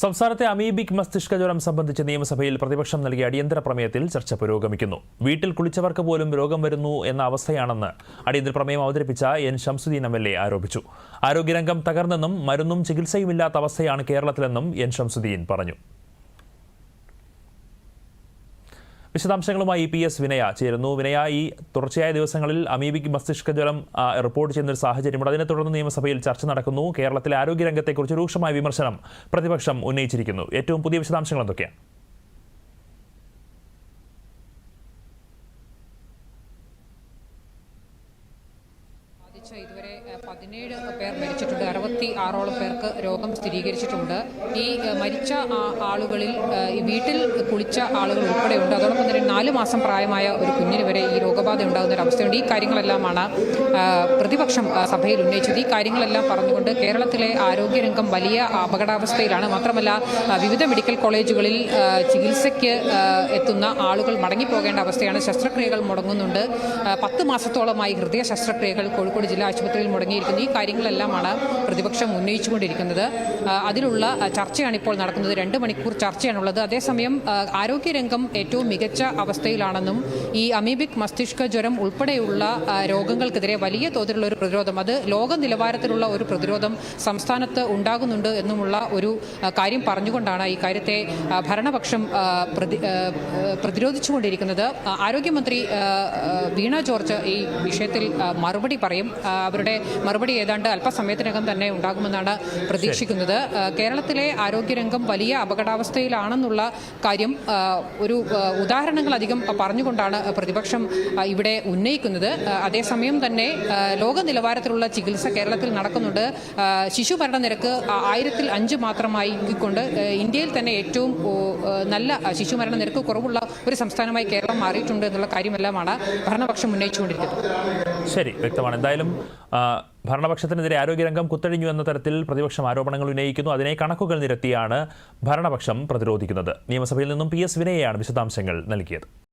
സംസ്ഥാനത്തെ അമീബിക് മസ്തിഷ്ക ജ്വരം സംബന്ധിച്ച് നിയമസഭയിൽ പ്രതിപക്ഷം നൽകിയ അടിയന്തര പ്രമേയത്തിൽ ചർച്ച പുരോഗമിക്കുന്നു. വീട്ടിൽ കുളിച്ചവർക്ക് പോലും രോഗം വരുന്നു എന്ന അവസ്ഥയാണെന്ന് അടിയന്തര പ്രമേയം അവതരിപ്പിച്ച N Shamsuddin M L A ആരോപിച്ചു. ആരോഗ്യരംഗം തകർന്നെന്നും മരുന്നും ചികിത്സയുമില്ലാത്ത അവസ്ഥയാണ് കേരളത്തിലെന്നും എൻ ഷംസുദ്ദീൻ പറഞ്ഞു. വിശദാംശങ്ങളുമായി പി എസ് വിനയ ചേരുന്നു. വിനയ ഈ തുടർച്ചയായ ദിവസങ്ങളിൽ അമീബിക് മസ്തിഷ്ക ജ്വലം റിപ്പോർട്ട് ചെയ്യുന്ന ഒരു സാഹചര്യമുണ്ട്. അതിനെ തുടർന്ന് നിയമസഭയിൽ ചർച്ച നടക്കുന്നു. കേരളത്തിലെ ആരോഗ്യ രംഗത്തെക്കുറിച്ച് രൂക്ഷമായ വിമർശനം പ്രതിപക്ഷം ഉന്നയിച്ചിരിക്കുന്നു. ഏറ്റവും പുതിയ വിശദാംശങ്ങൾ എന്തൊക്കെയാണ്? ബാധിച്ച ഇതുവരെ പതിനേഴ് പേർ മരിച്ചിട്ടുണ്ട്. അറുപത്തി ആറോളം പേർക്ക് രോഗം സ്ഥിരീകരിച്ചിട്ടുണ്ട്. ഈ മരിച്ച ആളുകളിൽ വീട്ടിൽ കുളിച്ച ആളുകൾ ഉൾപ്പെടെയുണ്ട്. അതോടൊപ്പം തന്നെ നാല് മാസം പ്രായമായ ഒരു കുഞ്ഞിന് വരെ ഈ രോഗബാധ ഉണ്ടാകുന്ന ഒരു അവസ്ഥയുണ്ട്. ഈ കാര്യങ്ങളെല്ലാമാണ് പ്രതിപക്ഷം സഭയിൽ ഉന്നയിച്ചത്. ഈ കാര്യങ്ങളെല്ലാം പറഞ്ഞുകൊണ്ട് കേരളത്തിലെ ആരോഗ്യരംഗം വലിയ അപകടാവസ്ഥയിലാണ്. മാത്രമല്ല വിവിധ മെഡിക്കൽ കോളേജുകളിൽ ചികിത്സയ്ക്ക് എത്തുന്ന ആളുകൾ മടങ്ങിപ്പോകേണ്ട അവസ്ഥയാണ്. ശസ്ത്രക്രിയകൾ മുടങ്ങുന്നുണ്ട്. പത്ത് മാസത്തോളമായി ഹൃദയ ശസ്ത്രക്രിയകൾ കോഴിക്കോട് ജില്ലാ ആശുപത്രിയിൽ മുടങ്ങിയിരിക്കുന്നു ഈ കാര്യങ്ങളെല്ലാമാണ് പ്രതിപക്ഷം ഉന്നയിച്ചുകൊണ്ടിരിക്കുന്നത്. അതിലുള്ള ചർച്ചയാണ് ഇപ്പോൾ നടക്കുന്നത്. രണ്ട് മണിക്കൂർ ചർച്ചയാണുള്ളത്. അതേസമയം ആരോഗ്യരംഗം ഏറ്റവും മികച്ച അവസ്ഥയിലാണെന്നും ഈ അമീബിക് മസ്തിഷ്ക ജ്വരം ഉൾപ്പെടെയുള്ള രോഗങ്ങൾക്കെതിരെ വലിയ തോതിലുള്ള ഒരു പ്രതിരോധം അത് ലോക നിലവാരത്തിലുള്ള ഒരു പ്രതിരോധം സംസ്ഥാനത്ത് ഉണ്ടാകുന്നുണ്ട് എന്നുമുള്ള ഒരു കാര്യം പറഞ്ഞുകൊണ്ടാണ് ഈ കാര്യത്തെ ഭരണപക്ഷം പ്രതി പ്രതിരോധിച്ചുകൊണ്ടിരിക്കുന്നത്. ആരോഗ്യമന്ത്രി വീണ ജോർജ് ഈ വിഷയത്തിൽ മറുപടി പറയും. അവരുടെ മറുപടി ഏതാണ്ട് അല്പസമയത്തിനകം തന്നെ ഉണ്ടാകുമെന്നാണ് പ്രതീക്ഷിക്കുന്നത്. കേരളത്തിലെ ആരോഗ്യരംഗം വലിയ അപകടാവസ്ഥയിലാണെന്നുള്ള കാര്യം ഒരു ഉദാഹരണങ്ങളധികം പറഞ്ഞുകൊണ്ടാണ് പ്രതിപക്ഷം ഇവിടെ ഉന്നയിക്കുന്നത്. അതേസമയം തന്നെ ലോക നിലവാരത്തിലുള്ള ചികിത്സ കേരളത്തിൽ നടക്കുന്നുണ്ട്. ശിശു മരണനിരക്ക് ആയിരത്തിൽ അഞ്ച് മാത്രമായി കൊണ്ട് ഇന്ത്യയിൽ തന്നെ ഏറ്റവും നല്ല ശിശുമരണ ശിശു മരണനിരക്ക് കുറവുള്ള ഒരു സംസ്ഥാനമായി കേരളം മാറിയിട്ടുണ്ട് എന്നുള്ള കാര്യമെല്ലാമാണ് ഭരണപക്ഷം ഉന്നയിച്ചുകൊണ്ടിരിക്കുന്നത്. ശരി വ്യക്തമാണ്. എന്തായാലും ആ, ഭരണപക്ഷത്തിനെതിരെ ആരോഗ്യരംഗം കുത്തഴിഞ്ഞു എന്ന തരത്തിൽ പ്രതിപക്ഷം ആരോപണങ്ങൾ ഉന്നയിക്കുന്നു. അതിനെ കണക്കുകൾ നിരത്തിയാണ് ഭരണപക്ഷം പ്രതിരോധിക്കുന്നത്. നിയമസഭയിൽ നിന്നും പി എസ് വിനയെയാണ് വിശദാംശങ്ങൾ നൽകിയത്.